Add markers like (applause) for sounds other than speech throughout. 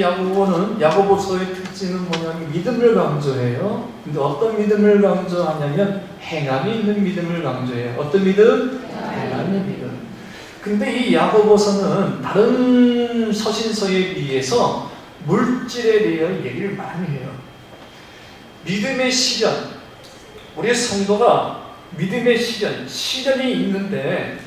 야고보는 야고보서의 특징은 뭐냐면 믿음을 강조해요. 근데 어떤 믿음을 강조하냐면 행함이 있는 믿음을 강조해요. 어떤 믿음? 있는 믿음. 근데 이 야고보서는 다른 서신서에 비해서 물질에 대한 얘기를 많이 해요. 믿음의 시련. 우리의 성도가 믿음의 시련, 시련이 있는데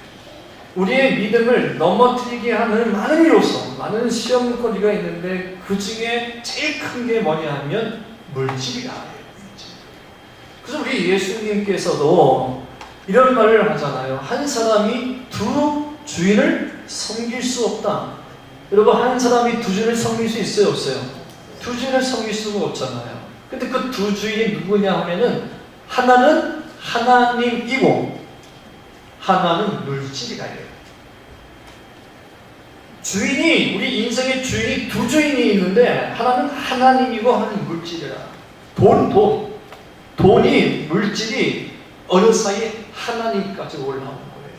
우리의 믿음을 넘어뜨리게 하는 많은 요소, 많은 시험거리가 있는데 그 중에 제일 큰 게 뭐냐 하면 물질이다. 물질. 그래서 우리 예수님께서도 이런 말을 하잖아요. 한 사람이 두 주인을 섬길 수 없다. 여러분, 한 사람이 두 주인을 섬길 수 있어요? 없어요? 두 주인을 섬길 수가 없잖아요. 근데 그 두 주인이 누구냐 하면은 하나는 하나님이고 하나는 물질이가요. 주인이 우리 인생의 주인이 두 주인이 있는데 하나는 하나님이고 하나는 물질이라. 돈, 돈, 돈이 물질이 어느 사이에 하나님까지 올라오는 거예요.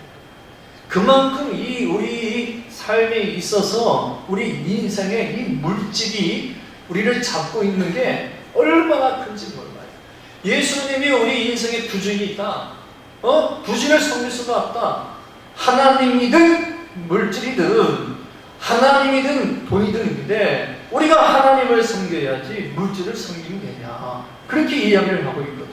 그만큼 이 우리 삶에 있어서 우리 인생의 이 물질이 우리를 잡고 있는 게 얼마나 큰지 몰라요. 예수님이 우리 인생에 두 주인이 있다. 어? 부진을 섬길 수가 없다. 하나님이든 물질이든 하나님이든 돈이든 있는데 우리가 하나님을 섬겨야지 물질을 섬기면 되냐. 그렇게 이야기를 하고 있거든요.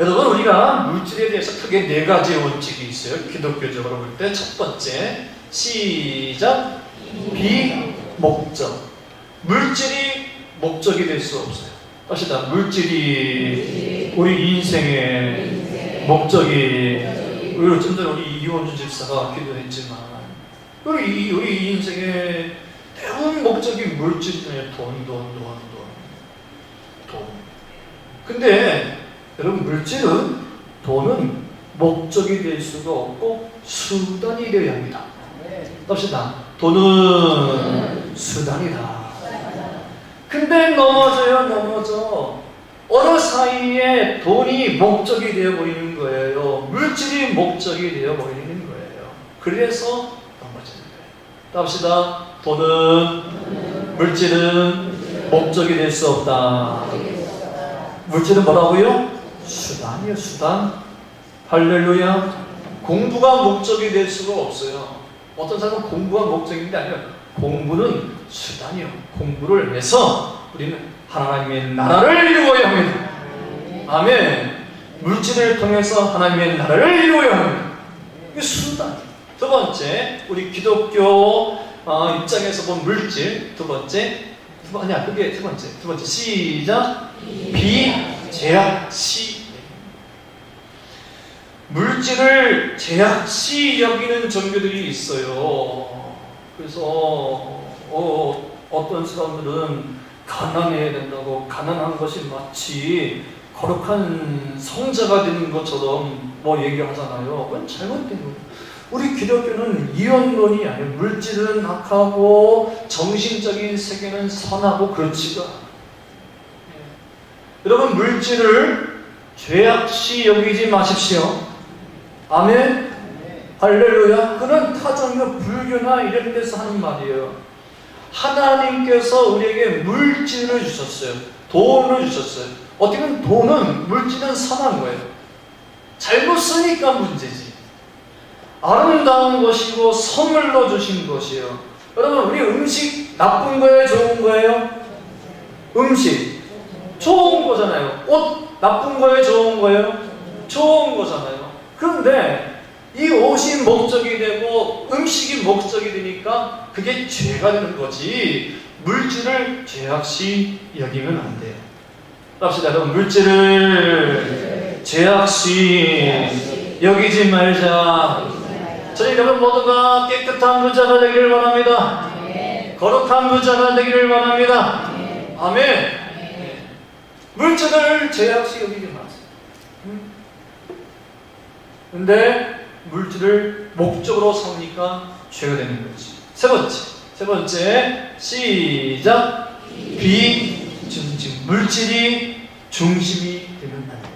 여러분 우리가 물질에 대해서 크게 네 가지 원칙이 있어요. 기독교적으로 볼 때 첫 번째 시작 비목적 물질이 목적이 될 수 없어요. 다시 다 물질이 우리 인생의 목적이 우리 좀 전에 우리 이원주 집사가 기도했지만 우리 우리 인생의 대부분 목적이 물질이에요. 돈, 돈, 돈, 돈, 돈. 근데 여러분 물질은 돈은 목적이 될 수가 없고 수단이 되어야 합니다. 합시다. 돈은 수단이다. 근데 넘어져요, 넘어져. 어느 사이에 돈이 목적이 되어 보이는 거예요. 물질이 목적이 되어 보이는 거예요. 그래서. 합시다. 돈은, 물질은 목적이 될 수 없다. 물질은 뭐라고요? 수단이요, 수단. 할렐루야. 공부가 목적이 될 수가 없어요. 어떤 사람은 공부가 목적인데 아니요. 공부는 수단이요. 공부를 해서 우리는 하나님의 나라를 이루어야 합니다. 아멘. 물질을 통해서 하나님의 나라를 이루어야 합니다. 이게 수단. 두 번째, 우리 기독교 어, 입장에서 본 물질. 두 번째, 두 번, 아니야, 그게 두 번째. 두 번째, 시작. 비제약 시. 물질을 제약시 여기는 종교들이 있어요. 그래서 어, 어떤 사람들은 가난해야 된다고 가난한 것이 마치 거룩한 성자가 되는 것처럼 뭐 얘기하잖아요. 그건 잘못된 거예요. 우리 기독교는 이원론이 아니에요. 물질은 악하고 정신적인 세계는 선하고 그렇지가. 예. 여러분 물질을 죄악시 여기지 마십시오. 아멘. 할렐루야. 그는 타종교 불교나 이런 데서 하는 말이에요. 하나님께서 우리에게 물질을 주셨어요. 돈을 주셨어요. 어떻게 보면 돈은 물질은 선한 거예요. 잘못 쓰니까 문제지. 아름다운 것이고 선물로 주신 것이에요. 여러분 우리 음식 나쁜 거예요, 좋은 거예요? 음식 좋은 거잖아요. 옷 나쁜 거예요, 좋은 거예요? 좋은 거잖아요. 그런데 이 옷이 목적이 되고 음식이 목적이 되니까 그게 죄가 되는 거지 물질을 죄악시 여기면 안 돼요. 합시다. 여러분 물질을 죄악시 여기지 말자. 저희 여러분 모두가 깨끗한 부자가 되기를 바랍니다. 거룩한 부자가 되기를 바랍니다. 아멘. 물질을 죄악시 여기지 마세요. 근데 물질을 목적으로 삼으니까 죄가 되는 거지. 세 번째, 세 번째 시작 비중심 물질이 중심이 되면 안 돼요.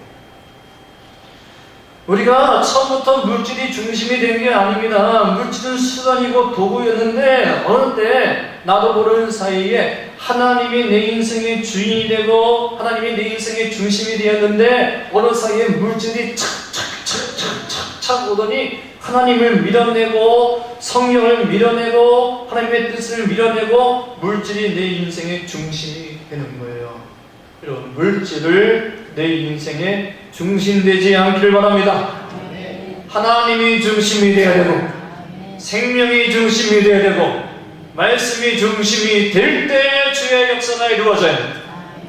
우리가 처음부터 물질이 중심이 된 게 아닙니다. 물질은 수단이고 도구였는데 어느 때 나도 모르는 사이에 하나님이 내 인생의 주인이 되고 하나님이 내 인생의 중심이 되었는데 어느 사이에 물질이 착착착착착 오더니 하나님을 밀어내고 성령을 밀어내고 하나님의 뜻을 밀어내고 물질이 내 인생의 중심이 되는 거예요. 이런 물질을 내 인생의 중심되지 않기를 바랍니다. 하나님이 중심이 되어야 되고 생명이 중심이 되어야 되고 말씀이 중심이 될 때 주의 역사가 이루어져야 돼.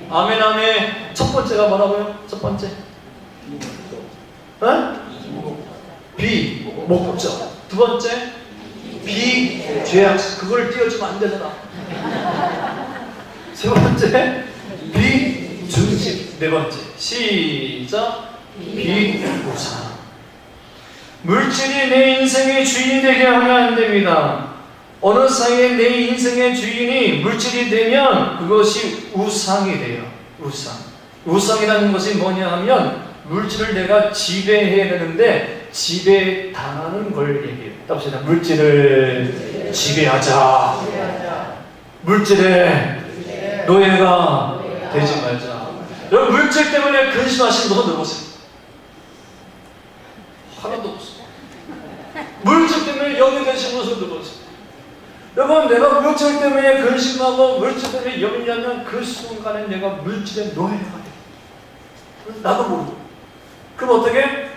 아멘 아멘. 첫 번째가 뭐라고요? 첫 번째. 어? 비 목적. 두 번째 비 죄악. 그걸 띄워주면 안 되잖아. 세 번째 비. 네 번째 시작 비우상. 물질이 내 인생의 주인이 되게 하면 안 됩니다. 어느 사이에 내 인생의 주인이 물질이 되면 그것이 우상이 돼요. 우상. 우상이라는 것이 뭐냐 하면 물질을 내가 지배해야 되는데 지배 당하는 걸 얘기해요. 답시다. 물질을 지배하자. 물질에 노예가 되지 말자. 여러분 물질 때문에 근심하시는 분들 보세요. 하나도 없어. 물질 때문에 영이 되신 분들 보세요. 여러분 내가 물질 때문에 근심하고 물질 때문에 염려하면 그 순간에 내가 물질의 노예가 돼. 나도 모르고. 그럼 어떻게?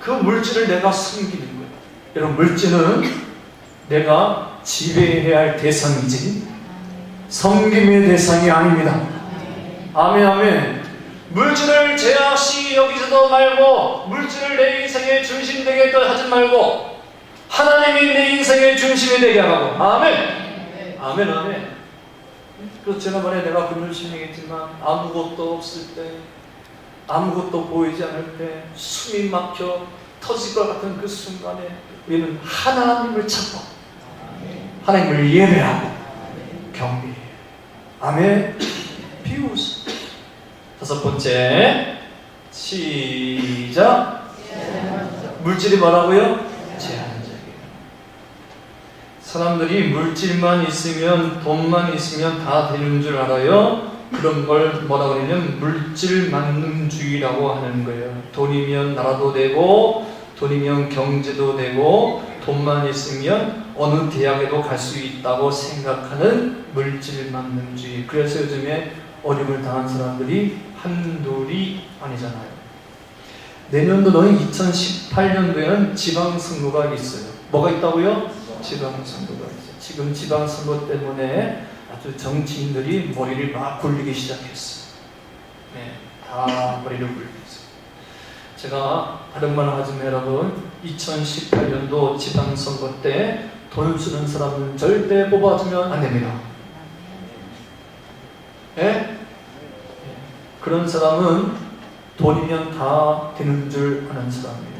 그 물질을 내가 섬기는 거예요. 여러분 물질은 내가 지배해야 할 대상이지 섬김의 대상이 아닙니다. 아멘 아멘. 물질을 제약시 여기서도 말고 물질을 내 인생의 중심 되게 하지 말고 하나님이 내 인생의 중심이 되게 하고. 아멘. 아멘 아멘. 그래서 지난번에 내가 금요일신이겠지만 아무것도 없을 때 아무것도 보이지 않을 때 숨이 막혀 터질 것 같은 그 순간에 우리는 하나님을 찾고 하나님을 예배하고 경배해요. 아멘. 비우스 다섯 번째. 시작. 물질이 뭐라고요? 사람들이 물질만 있으면 돈만 있으면 다 되는 줄 알아요? 그런 걸 뭐라 그러냐면 물질 만능주의라고 하는 거예요. 돈이면 나라도 되고 돈이면 경제도 되고 돈만 있으면 어느 대학에도 갈 수 있다고 생각하는 물질 만능주의. 그래서 요즘에 어려움을 당한 사람들이 한둘이 아니잖아요. 내년도는 2018년도에는 지방선거가 있어요. 뭐가 있다고요? 지방선거가 있어요. 지금 지방선거 때문에 아주 정치인들이 머리를 막 굴리기 시작했어요. 네, 다 머리를 굴리고 있어요. 제가 다른 말 하지만 여러분, 2018년도 지방선거 때 돈 쓰는 사람은 절대 뽑아주면 안 됩니다. 예? 그런 사람은 돈이면 다 되는 줄 아는 사람이에요.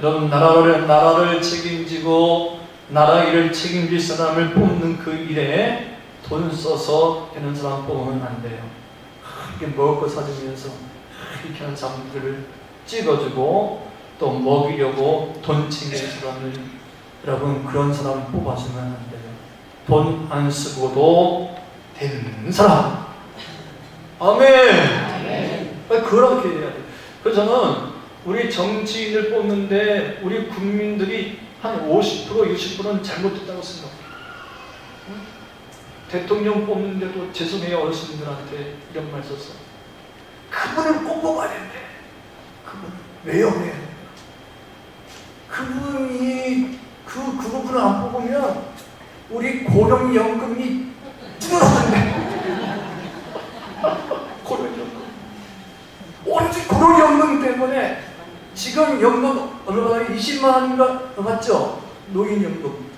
여러분 나라를 나라를 책임지고 나라 일을 책임질 사람을 뽑는 그 일에 돈 써서 되는 사람 뽑으면 안 돼요. 이렇게 먹을 거 사주면서 이렇게 하는 사람들을 찍어주고 또 먹이려고 돈 챙기는 사람을 여러분 그런 사람 뽑아주면 안 돼요. 돈 안 쓰고도 되는 사람. 아멘. 아니, 그렇게 해야 돼. 그래서 저는 우리 정치인을 뽑는데 우리 국민들이 한 50% 60%는 잘못됐다고 생각해요. 응? 대통령 뽑는데도 죄송해요 어르신들한테 이런 말 썼어. 그분을 꼭 뽑아야 된대. 그분 왜? 그분이 그 그분을 안 뽑으면 우리 고령연금이 줄어든대. 고령연금. 오로지 고령연금 때문에 지금 연금 얼마나 20만 원인가 맞죠? 노인 연금.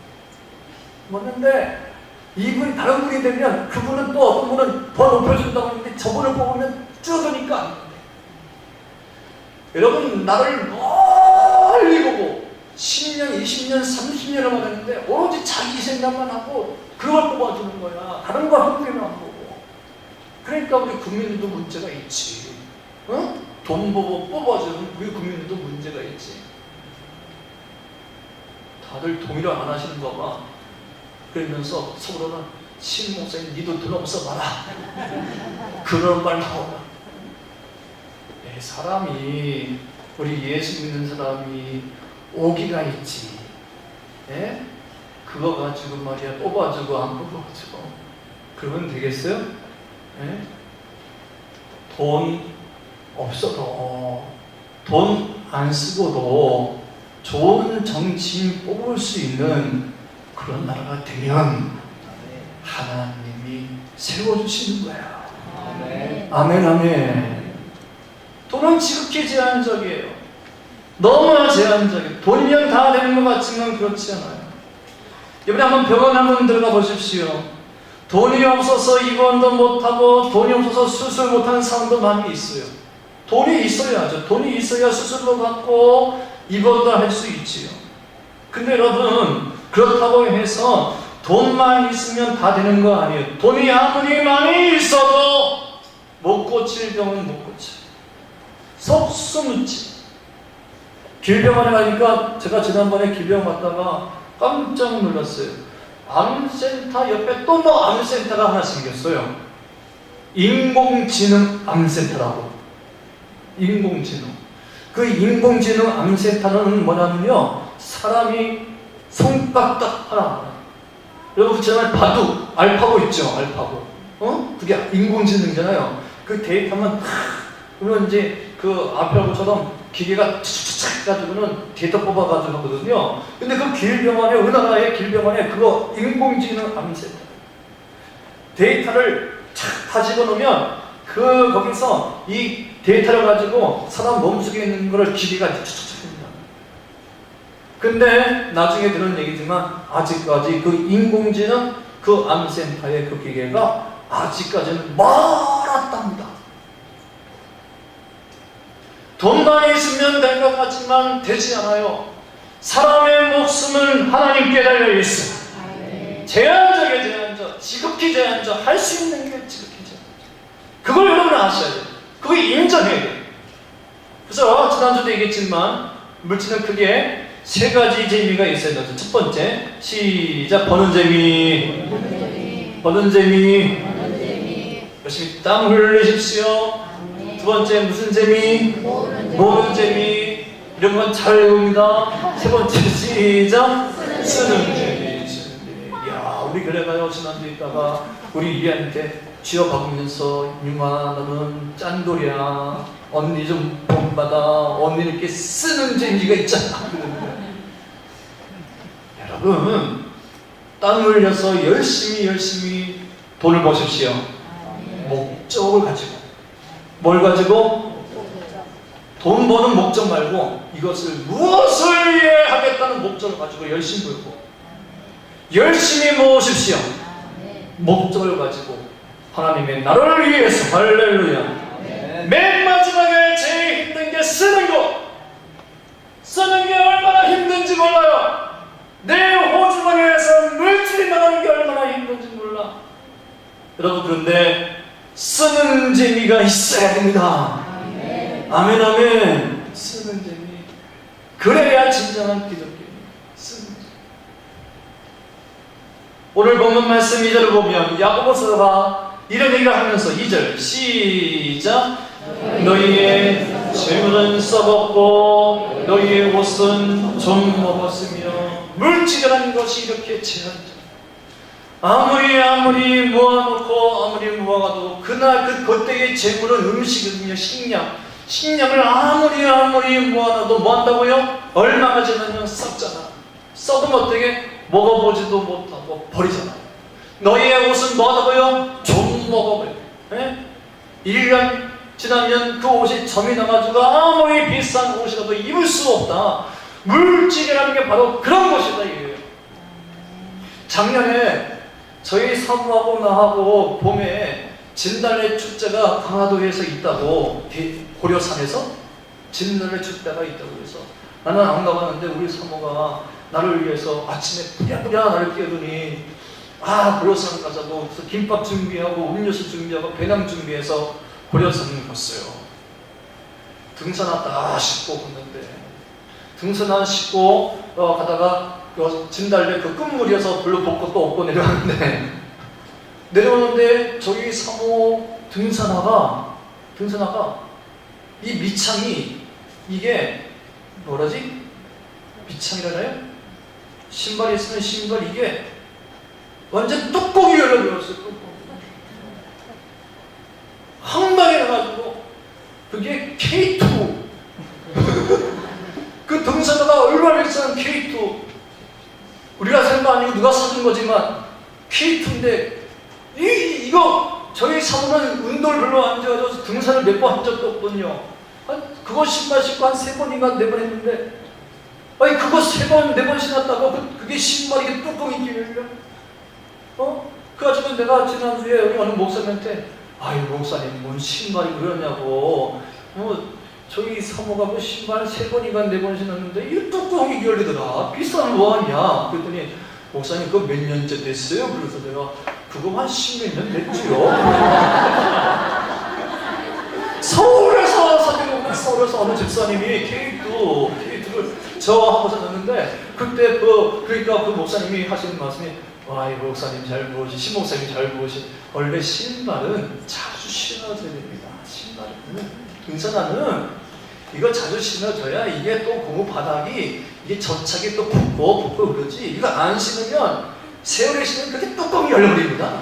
맞는데 이분 다른 분이 되면 그분은 또 어떤 분은 더 높여준다고 하는데 저분을 뽑으면 줄어드니까. 여러분 나를 멀리 보고 10년, 20년, 30년을 받았는데 오로지 자기 생각만 하고 그걸 뽑아주는 거야. 다른 거한안 보고. 그러니까 우리 국민들도 문제가 있지. 어? 돈 보고 뽑아주는 우리 국민들도 문제가 있지. 다들 동의를 안 하시는가 봐. 그러면서 서로는 신 목사님 니도 돈 없어 봐라. (laughs) 그런 말 나오라. 네, 사람이 우리 예수 믿는 사람이 오기가 있지. 예? 그거 가지고 말이야 뽑아주고 안 뽑아주고 그러면 되겠어요? 예? 돈 없어도 돈 안 쓰고도 좋은 정치인 뽑을 수 있는 그런 나라가 되면 하나님이 세워주시는 거야. 아멘, 아멘. 돈은 지극히 제한적이에요. 너무나 제한적이에요. 돈이면 다 되는 것 같지만 그렇지 않아요. 이번에 한번 병원 한번 들어가 보십시오. 돈이 없어서 입원도 못하고 돈이 없어서 수술 못하는 사람도 많이 있어요. 돈이 있어야죠. 돈이 있어야 수술도 받고 입원도 할 수 있지요. 근데 여러분 그렇다고 해서 돈만 있으면 다 되는 거 아니에요. 돈이 아무리 많이 있어도 못 고칠 병은 못 고쳐. 속수무치. 길병원에 가니까 제가 지난번에 길병 갔다가 깜짝 놀랐어요. 암센터 옆에 또 뭐 암센터가 하나 생겼어요. 인공지능 암센터라고. 인공지능. 그 인공지능 암센터는 뭐냐면요. 사람이 손가락 하나. 여러분 지난번에 바둑, 알파고 있죠? 알파고. 어? 그게 인공지능이잖아요. 그 데이터만 탁 그러면 이제 그 아표하고처럼 기계가 착착 가지고는 데이터 뽑아가지고 하거든요. 근데 그 길병원에 어느 나라의 길병원에 그거 인공지능 암센터 데이터를 착 다 집어넣으면 그 거기서 이 데이터를 가지고 사람 몸 속에 있는 거를 기계가 착착착 합니다. 근데 나중에 들은 얘기지만 아직까지 그 인공지능 그 암센터의 그 기계가 아직까지는 멀었답니다. 돈만 있으면 될 것 같지만 되지 않아요. 사람의 목숨은 하나님께 달려 있어. 제한적이야 제한적. 지극히 제한적. 할 수 있는 게 지극히 제한적. 그걸 여러분 아셔야 돼요. 그거 인정해야 돼요. 그래서 지난주도 얘기했지만 물질은 크게 세 가지 재미가 있어요. 첫 번째 시작 버는 재미 버는 재미 열심히 땀 흘리십시오. 두 번째 무슨 재미? 모르는 재미. 이런 건 잘 외웁니다. 세 번째 (laughs) 시작. 쓰는 재미 쓰는 재미. 야 우리 교회 가요 지난주에 있다가 우리 이한테 쥐어박으면서 유마 너는 짠돌이야. 언니 좀 본받아. 언니 이렇게 쓰는 재미가 있잖아. (laughs) 여러분 땀 흘려서 열심히 열심히 돈을 버십시오. 목적을 가지고 뭘 가지고 돈 버는 목적 말고 이것을 무엇을 위해 하겠다는 목적을 가지고 열심히 벌고 열심히 모으십시오. 목적을 가지고 하나님의 나라를 위해서 할렐루야. 맨 마지막에 제일 힘든 게 쓰는 거. 쓰는 게 얼마나 힘든지 몰라요. 내 호주머니에서 물질이 나가는 게 얼마나 힘든지 몰라. 여러분 그런데 쓰는 재미가 있어야 됩니다. 아멘 아멘. 쓰는 재미. 그래야 진정한 기독교입니다 쓰는 재미. 오늘 본문 말씀 2절을 보면 야고보서가 이런 얘기를 하면서 2절 시작. 너희의 재물은 썩었고 너희의 옷은 좀 먹었으며 물질이라는 것이 이렇게 제한적 아무리 아무리 모아놓고 아무리 모아가도 그날 그 그때의 재물은 음식이거든요 식량 식량을 아무리 아무리 모아놔도 뭐 한다고요? 얼마가 지나면 썩잖아 썩으면 어떻게 먹어보지도 못하고 버리잖아 너희의 옷은 뭐 하다고요? 좀 먹어버려 예? 1년 지나면 그 옷이 점이 나가지고 아무리 비싼 옷이라도 입을 수 없다 물질이라는 게 바로 그런 것이다 이거예요 작년에 저희 사부하고 나하고 봄에 진달래 축제가 강화도에서 있다고 대- 고려산에서 진달래 축제가 있다고 해서 나는 안 가봤는데 우리 사모가 나를 위해서 아침에 부랴부랴 나를 깨우더니 아 고려산 가자고 그래서 김밥 준비하고 음료수 준비하고 배낭 준비해서 고려산 갔어요. 등산 왔다 싣고 걷는데. 등산 안 싣고 어, 가다가 그 진달래 그 끝물이어서 별로 볼 것도 없고 내려왔는데 (laughs) 내려오는데 저기 사모 등산화가 등산화가 이 밑창이 이게 뭐라지? 밑창이라나요? 신발이 있으면 신발 이게 완전 뚜껑이 열려버렸어요. 뚜껑. 황당해 가지고 그게 K2 (laughs) 그 등산화가 얼마나 비싼 K2 우리가 산거 아니고 누가 사준 거지만 K2인데 이, 이거 저희 사모는 운동을 별로 안 좋아해서 등산을 몇 번 한 적도 없거든요. 한, 그거 신발 신고 한 세 번인가 네 번 했는데 아니 그거 세 번, 네 번 신었다고 그, 그게 신발이 이게 뚜껑이 끼려요 어? 그래가지고 내가 지난주에 우리 어느 목사님한테 아유 목사님 뭔 신발이 그러냐고. 뭐 저희 사모가 그 신발 세 번인가 네번 신었는데 이 뚜껑이 열리더라 비싼 거 아니야 그랬더니 목사님 그거 몇 년째 됐어요? 그래서 내가 그거 한 십몇 년 됐지요 (laughs) 서울에서 사진 서울에서 어느 집사님이 케이크도 케이크를 저하고 샀는데 그때 그 그러니까 그 목사님이 하시는 말씀이 와, 이 목사님 잘 보시, 신 목사님 잘 보시. 원래 신발은 자주 신어줘야 됩니다. 신발은 등산화는 이거 자주 신어줘야 이게 또 고무 바닥이 이게 접착이 또 붙고 붙고 그러지. 이거 안 신으면 세월에 신으면 그렇게 뚜껑이 열려버립니다.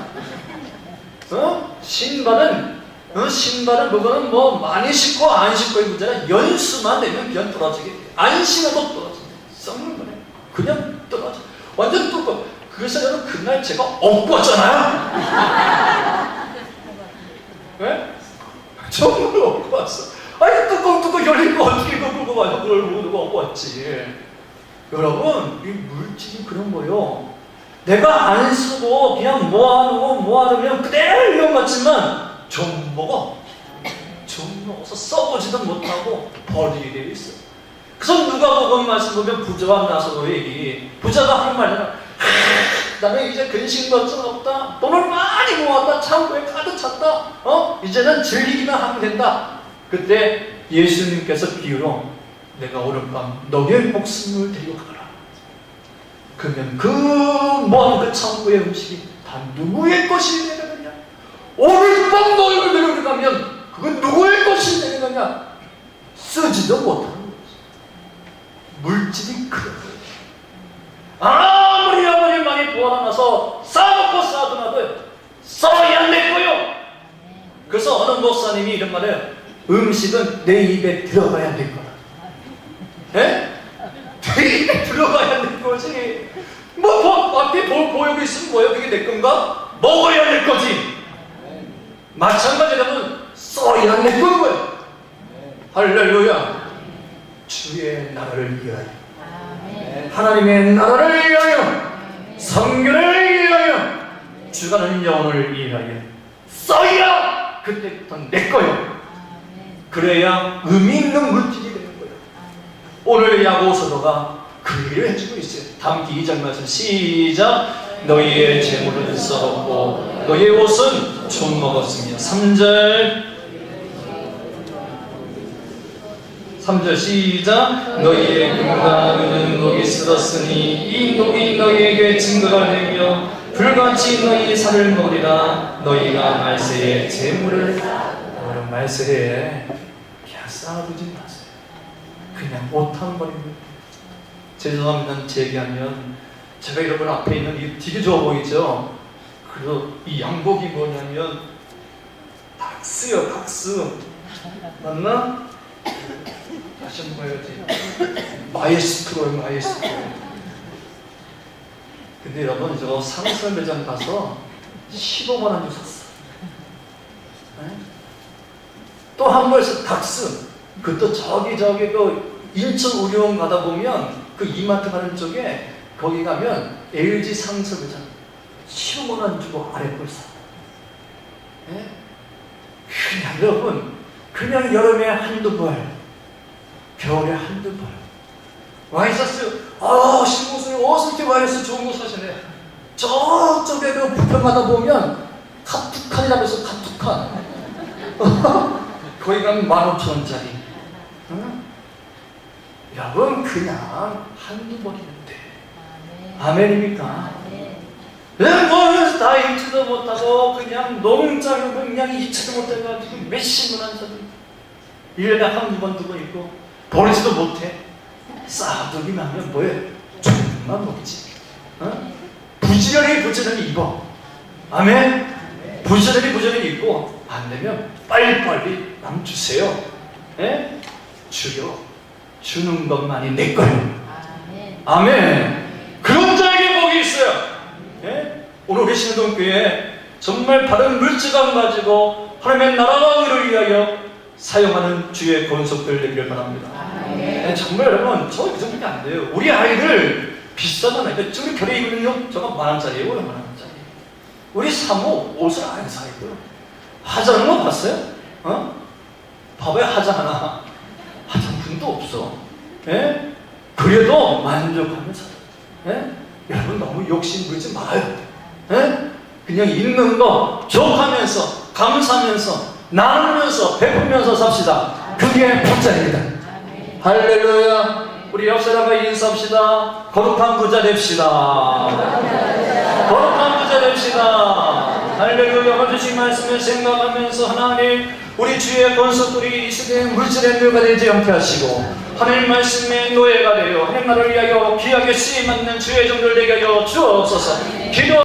어? 신발은 어? 신발은 그거는 뭐 많이 신고 안 신고의 문제라 연수만 되면 그냥 떨어지게 돼. 안 신어도 떨어져. 썩는 거네. 그냥 떨어져. 완전 뚜껑. 그래서 여러분 그날 제가 엎었잖아요. 왜? 정말 엎었어. 아니 뚜껑 뚜껑 열린 거 어떻게 이거 끌고 와서 그걸 엎었지. 여러분 이 물질이 그런 거요. 내가 안 쓰고 그냥 모아놓고 모아놓으면 그냥 그대로 이런 것 같지만 좀 먹어. 좀 먹어서 써보지도 못하고 버리게 돼 있어. 그래서 누가 보건 말씀 보면 부자와 나서로 얘기. 부자가 하는 말이야. (laughs) 나는 이제 근심 걱정 없다. 돈을 많이 모았다. 창고에 가득 찼다. 어? 이제는 즐기기만 하면 된다. 그때 예수님께서 비유로 내가 오늘밤 너의 목숨을 데리고 가라. 그러면 그 모은 그 창고의 음식이 다 누구의 것이 되느냐? 오늘 밤 너희를 데려가면 그건 누구의 것이 되느냐? 쓰지도 못하는 거지. 물질이 거예요. 아무리 아무리 많이 싸놓고 싸도나도 썩이 안 됐고요. 그래서 어느 목사님이 이런 말을 음식은 내 입에 들어가야 될 거다. 예? 내 입에 들어가야 될 거지. 뭐, 뭐 앞에 보, 보육이 있으면 뭐야? 그게 내 건가? 먹어야 될 거지. 마찬가지라면 써야 내 거고요. 할렐루야. 주의 나라를 위하여. 하나님의 나라를 위하여 성결을 위하여 주가는 영혼을 위하여 써야 그때부터 내 거요 그래야 의미 있는 물질이 거예요 오늘 야고서도가 그 일을 해주고 있어요. 담기 2장 말씀 시작. 너희의 재물은 썩었고 너희의 옷은 좀 먹었으며. 3절. 3절 시작. 너희의 금과 은은 녹이 쓸었으니 이 녹이 너희에게 증거가 되며 불같이 너희 살을 먹으리라. 너희가 말세에 재물을 말세에 쌓아두지 마세요 그냥 못한 버립니다 죄송합니다 제기하면 제가 여러분 앞에 있는 이 되게 좋아 보이죠 그리고 이 양복이 뭐냐면 닥스요 닥스 맞나? 다시 한번 해야지. 마에스트로요, 마에스트로. 근데 여러분, 저 상설 매장 가서 15만 원 주고 샀어. 또한 번에서 닥스. 그 또 저기, 저기, 그 인천 우리원 가다 보면 그 이마트 가는 쪽에 거기 가면 LG 상설 매장 15만 원 주고 아래 걸 사. 예? 그냥 여러분, 그냥 여름에 한두 벌, 겨울에 한두 벌. 와이셔츠, 아, 신고수님 어서 이렇게 와이셔츠 좋은 거 사시네. 저쪽에 그 부평 가다 보면 카투칸이라고 해서 카투칸. 거기 가면 만 오천 원짜리. 응? 여러분 그냥 한두 번이면 돼. 아멘. 아멘입니까? 아멘. 네, 뭐다 읽지도 못하고 그냥 농장이고 그냥 이치도 못해가지고 몇십만 원 사도 1년에 한두 번 두번 있고 버리지도 못해 싸두기 나면 뭐해? 조금만 먹지 어? 부지런히 부지런히 입어 아멘 부지런히 부지런히 입고 안 되면 빨리빨리 남 주세요 예? 주여 주는 것만이 내 거예요 아멘. 아멘. 그런 자에게 복이 있어요. 예? 오늘 계시는 동교회 정말 바른 물질감 가지고 하나님의 나라와 의를 위하여 사용하는 주의 권속들 되기를 바랍니다. 아멘. 예, 정말 여러분 저 이 정도면 안 돼요. 우리 아이들 비싸잖아요. 그러니까 지금 결에 입으면요 저거 만 원짜리예요, 만 원짜리. 우리 사모 옷을 안 사입고요. 화장한 거 봤어요? 어? 봐봐요 화장 하나. 화장품도 없어. 예? 그래도 만족하면서. 예? 여러분 너무 욕심 부리지 말아요. 예? 그냥 있는 거 족하면서 감사하면서 나누면서 베풀면서 삽시다. 그게 복자입니다. 아멘. 할렐루야. 우리 옆 사람과 인사합시다. 거룩한 부자 됩시다. 거룩한 부자 됩시다. 할렐루야. 주신 말씀을 생각하면서 하나님 우리 주의 권속들이 이 시대의 물질의 누가 되지 않게 하시고 하나님 말씀의 노예가 되어 나라를 위하여 귀하게 쓰임 받는 주의 종들 되게 하여 주옵소서. 기도